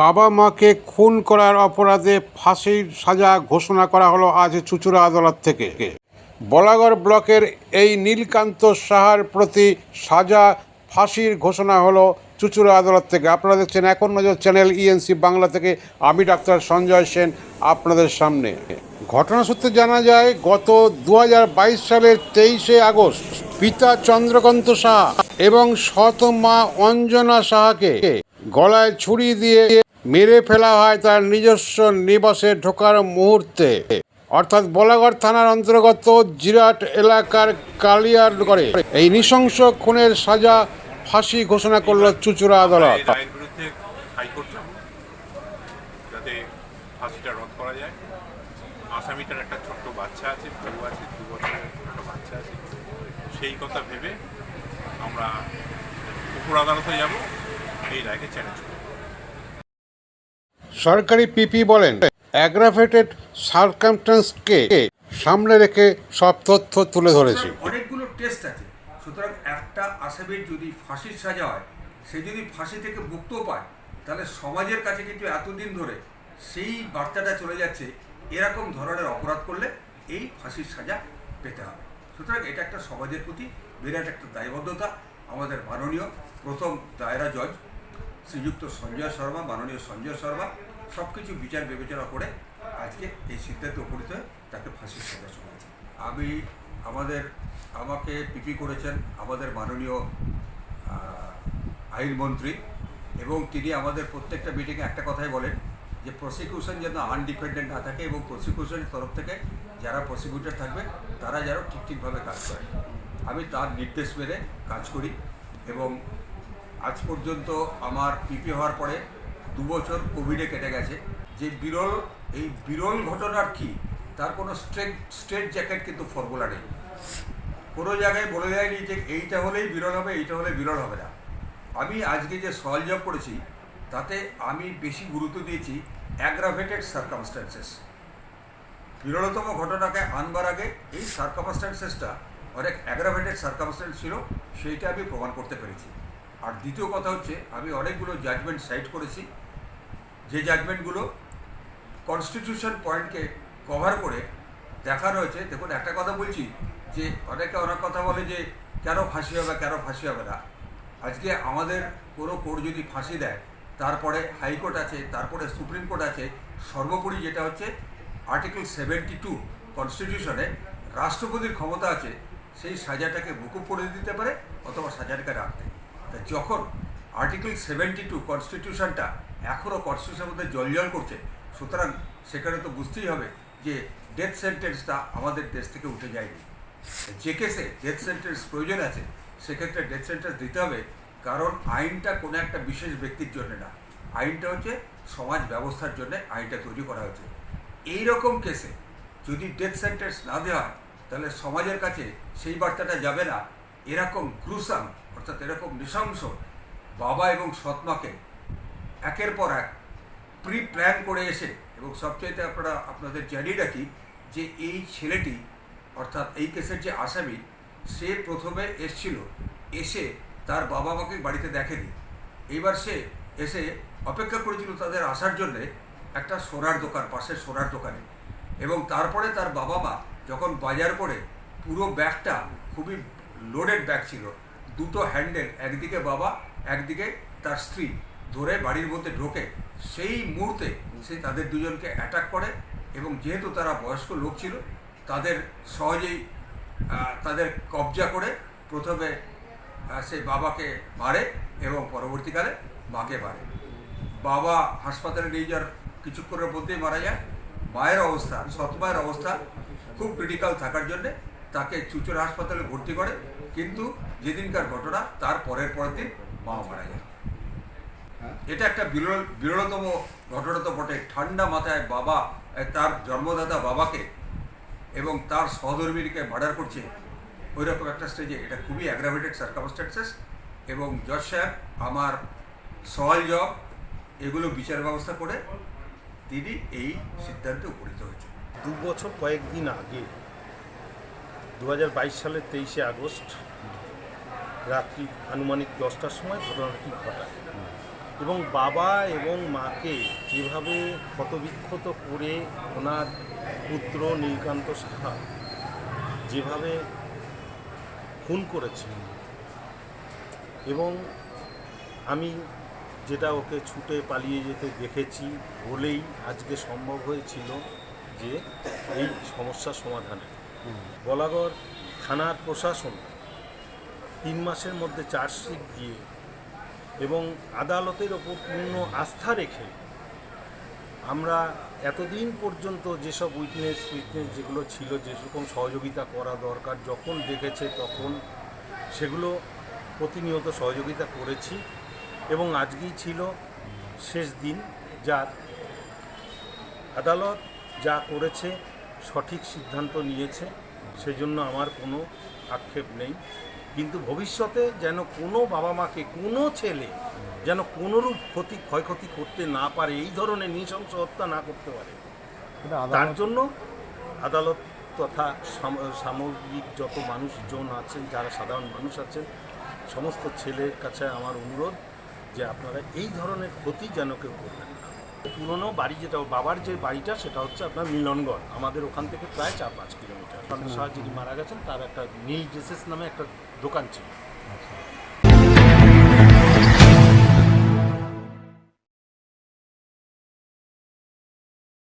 বাবা মাকে খুন করার অপরাধে ফাঁসির সাজা ঘোষণা করা হলো আজ চুচুড়া আদালত থেকে। বলাগড় ব্লকের এই নীলকান্ত সাহার প্রতি সাজা ফাঁসির ঘোষণা হলো চুচুড়া আদালত থেকে। আপনারা দেখছেন এখন নজর চ্যানেল ইএনসি বাংলা থেকে। আমি ডাক্তার সঞ্জয় সেন, আপনাদের সামনে। ঘটনা সূত্রে জানা যায়, গত দু হাজার বাইশ সালের তেইশে আগস্ট পিতা চন্দ্রকান্ত সাহা এবং সৎ মা অঞ্জনা সাহাকে গলায় ছুরি দিয়ে মেরে ফেলা হয় তার নিজস্ব নিবাসে ঢোকার মুহূর্তে। অর্থাৎ বলাগড় থানার অন্তর্গত জিরাট এলাকার কালিয়ারগড়ে এই নৃশংস খুনের সাজা ফাঁসি ঘোষণা করল চুচুড়া আদালত। সেই কথা ভেবে আমরা উপর আদালতে যাব, এই রায়কে চ্যালেঞ্জ করব। সরকারি পিপি বলেন অ্যাগ্রাভেটেড সার্কামস্টেন্সকে সামনে রেখে সব তথ্য তুলে ধরেছি। অনেকগুলো টেস্ট আছে। সুতরাং একটা আসামির যদি ফাঁসির সাজা হয়, সে যদি ফাঁসি থেকে মুক্ত পায়, তাহলে সমাজের কাছে কিন্তু এতদিন ধরে সেই বার্তাটা চলে যাচ্ছে, এরকম ধরনের অপরাধ করলে এই ফাঁসির সাজা পেতে হবে। সুতরাং এটা একটা সমাজের প্রতি বিরাট একটা দায়বদ্ধতা, আমাদের মাননীয় প্রথম দায়রা জজ শ্রীযুক্ত সঞ্জয় শর্মা, মাননীয় সঞ্জয় শর্মা সব কিছু বিচার বিবেচনা করে আজকে এই সিদ্ধান্তে উপনীত হয়ে তাকে ফাঁসির সাজা শোনাচ্ছে আমি আমাদের, আমাকে পিপি করেছেন আমাদের মাননীয় আইনমন্ত্রী এবং তিনি আমাদের প্রত্যেকটা মিটিংয়ে একটা কথাই বলেন যে প্রসিকিউশন যেন আনডিপেন্ডেন্ট না থাকে এবং প্রসিকিউশনের তরফ থেকে যারা প্রসিকিউটর থাকবে, তারা যেন ঠিক ঠিকভাবে কাজ করে। আমি তার নির্দেশ মেনে কাজ করি এবং আজ পর্যন্ত আমার পিপি হওয়ার পরে দু বছর কোভিডে কেটে গেছে। যে বিরল, এই বিরল ঘটনার কি, তার কোনো স্ট্রেট স্ট্রেট জ্যাকেট কিন্তু ফর্মুলা নেই। কোনো জায়গায় বলে দেয়নি যে এইটা হলেই বিরল হবে, এইটা হলে বিরল হবে না। আমি আজকে যে সওয়াল জব করেছি, তাতে আমি বেশি গুরুত্ব দিয়েছি অ্যাগ্রাভেটেড সার্কামস্ট্যান্সেস বিরলতম ঘটনাকে আনবার আগে এই সার্কামস্ট্যান্সেসটা অনেক অ্যাগ্রাভেটেড সার্কামস্ট্যান্স ছিল, সেইটা আমি প্রমাণ করতে পেরেছি। আর দ্বিতীয় কথা হচ্ছে, আমি অনেকগুলো জাজমেন্ট সাইট করেছি যে জাজমেন্টগুলো কনস্টিটিউশন পয়েন্টকে কভার করে দেখা রয়েছে, দেখুন একটা কথা বলছি, যে অনেকে অনেক কথা বলে যে কেন ফাঁসি হবে, কেন ফাঁসি হবে না। আজকে আমাদের কোনো কোর্ট যদি ফাঁসি দেয়, তারপরে হাইকোর্ট আছে, তারপরে সুপ্রিম কোর্ট আছে, সর্বোপরি যেটা হচ্ছে আর্টিকেল সেভেন্টি টু কনস্টিটিউশনে রাষ্ট্রপতির ক্ষমতা আছে, সেই সাজাটাকে মুকুব করে দিতে পারে অথবা সাজাটাকে রাখতে। তা যখন আর্টিকেল সেভেন্টি টু কনস্টিটিউশনটা এখনও কনস্টিটিউশনের মধ্যে জলজল করছে। সুতরাং সেখানে তো বুঝতেই হবে যে ডেথ সেন্টেন্সটা আমাদের দেশ থেকে উঠে যায়নি। যে কেসে ডেথ সেন্টেন্স প্রয়োজন আছে, সেক্ষেত্রে ডেথ সেন্টেন্স দিতে হবে, কারণ আইনটা কোনো একটা বিশেষ ব্যক্তির জন্য না। আইনটা হচ্ছে সমাজ ব্যবস্থার জন্য আইনটা তৈরি করা হয়েছে। এই রকম কেসে যদি ডেথ সেন্টেন্স না দেওয়া হয়, তাহলে সমাজের কাছে সেই বার্তাটা যাবে না। এরকম গ্রুসাম অর্থাৎ এরকম নৃশংস বাবা এবং সৎমাকে একের পর এক প্রি প্ল্যান করে এসে, এবং সবচাইতে আপনারা, আপনাদের জানিয়ে রাখি যে এই ছেলেটি, অর্থাৎ এই কেসের যে আসামি, সে প্রথমে এসছিল, এসে তার বাবা মাকে বাড়িতে দেখেনি। এইবার সে এসে অপেক্ষা করেছিল তাদের আসার জন্যে একটা সোনার দোকান, পাশের সোনার দোকানে। এবং তারপরে তার বাবা মা যখন বাজার করে, পুরো ব্যাগটা খুবই লোডেড ব্যাগ ছিল। দুটো হ্যান্ডেল একদিকে বাবা, একদিকে তার স্ত্রী। ধরে বাড়ির মধ্যে ঢোকে, সেই মুহূর্তে সে তাদের দুজনকে অ্যাটাক করে এবং যেহেতু তারা বয়স্ক লোক ছিল, তাদের সহজেই তাদের কবজা করে প্রথমে সে বাবাকে মারে এবং পরবর্তীকালে মাকে মারে। বাবা হাসপাতালে নিয়ে যাওয়ার কিছুক্ষণের মধ্যেই মারা যায়। মায়ের অবস্থা, সৎ মায়ের অবস্থা খুব ক্রিটিক্যাল থাকার জন্যে তাকে চুচুর হাসপাতালে ভর্তি করে। কিন্তু যেদিনকার ঘটনা, তার পরের পরের দিন মা মারা যায়। এটা একটা বিরল বিরলতম ঘটনা তো বটে। ঠান্ডা মাথায় বাবা তার জন্মদাতা বাবাকে এবং তার সহধর্মিনীকে মার্ডার করছে। ওই রকম একটা স্টেজে এটা খুবই অ্যাগ্রাভেটেড সার্কামস্ট্যান্সেস এবং জজ সাহেব আমার সওয়াল জব এগুলো বিচার ব্যবস্থা করে তিনি এই সিদ্ধান্তে উপনীত হয়েছে দু বছর কয়েকদিন আগে দু হাজার বাইশ সালের তেইশে আগস্ট রাত্রি আনুমানিক দশটার সময় ঘটনাটি ঘটায়। এবং বাবা এবং মাকে যেভাবে ক্ষতবিক্ষত করে ওনার পুত্র নীলকান্ত সাহা যেভাবে খুন করেছেন এবং আমি যেটা ওকে ছুটে পালিয়ে যেতে দেখেছি বলেই আজকে সম্ভব হয়েছিল যে এই সমস্যার সমাধানে। বলাগড় থানার প্রশাসন তিন মাসের মধ্যে চার্জশিট দিয়ে এবং আদালতের ওপর পূর্ণ আস্থা রেখে আমরা এতদিন পর্যন্ত যেসব উইটনেস উইটনেস যেগুলো ছিল, যে রকম সহযোগিতা করা দরকার, যখন দেখেছে তখন সেগুলো প্রতিনিয়ত সহযোগিতা করেছি এবং আজকেই ছিল শেষ দিন যার আদালত যা করেছে, সঠিক সিদ্ধান্ত নিয়েছে, সেজন্য আমার কোনো আক্ষেপ নেই। কিন্তু ভবিষ্যতে যেন কোনো বাবা মাকে কোনো ছেলে যেন কোনোরূপ ক্ষতি ক্ষয়ক্ষতি করতে না পারে এই ধরনের নৃশংস হত্যা না করতে পারে। তার জন্য আদালত তথা সামগ্রিক যত মানুষজন আছেন যারা সাধারণ মানুষ আছেন সমস্ত ছেলের কাছে আমার অনুরোধ যে আপনারা এই ধরনের ক্ষতি যেন কেউ করবেন না। পুরনো বাড়ি যেটা বাবার যে বাড়িটা সেটা হচ্ছে আপনার মিলনগড়। আমাদের ওখান থেকে প্রায় চার পাঁচ কিলোমিটার। সন্ধ্যা সাহা যিনি মারা গেছেন তার একটা নীল ড্রেসেস নামে একটা দোকান ছিল।